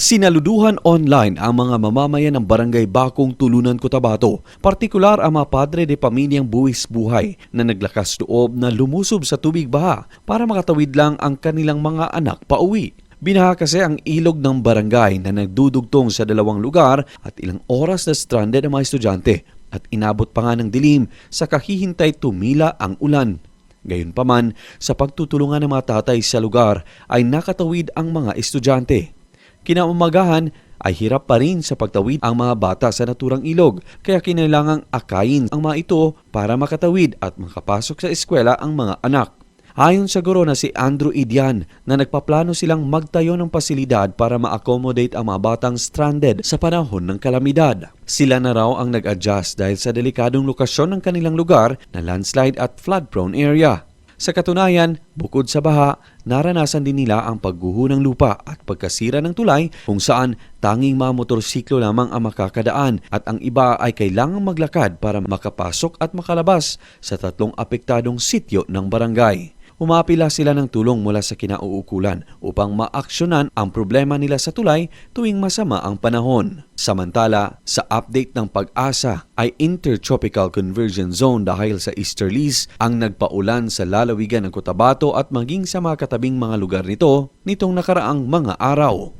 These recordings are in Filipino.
Sinaluduhan online ang mga mamamayan ng Barangay Bakong Tulunan, Cotabato, partikular ang mga padre de pamilyang buwis buhay na naglakas loob na lumusob sa tubig baha para makatawid lang ang kanilang mga anak pauwi. Binaha kasi ang ilog ng barangay na nagdudugtong sa dalawang lugar at ilang oras na stranded ang mga estudyante at inabot pa nga ng dilim sa kahihintay tumila ang ulan. Gayunpaman, sa pagtutulungan ng mga tatay sa lugar ay nakatawid ang mga estudyante. Kinaumagahan ay hirap pa rin sa pagtawid ang mga bata sa naturang ilog kaya kinailangang akayin ang mga ito para makatawid at makapasok sa eskwela ang mga anak. Ayon sa na si Andrew Idian na nagpaplano silang magtayo ng pasilidad para ma-accommodate ang mga batang stranded sa panahon ng kalamidad. Sila na raw ang nag-adjust dahil sa delikadong lokasyon ng kanilang lugar na landslide at flood-prone area. Sa katunayan, bukod sa baha, naranasan din nila ang pagguho ng lupa at pagkasira ng tulay kung saan tanging mga motorsiklo lamang ang makakadaan at ang iba ay kailangang maglakad para makapasok at makalabas sa tatlong apektadong sityo ng barangay. Umapila sila ng tulong mula sa kinauukulan upang maaksyonan ang problema nila sa tulay tuwing masama ang panahon. Samantala, sa update ng pag-asa ay Intertropical Convergence Zone dahil sa easterlies ang nagpaulan sa lalawigan ng Cotabato at maging sa mga katabing mga lugar nito nitong nakaraang mga araw.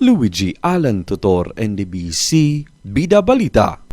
Luigi Alan Tutor, NDBC, Bida Balita.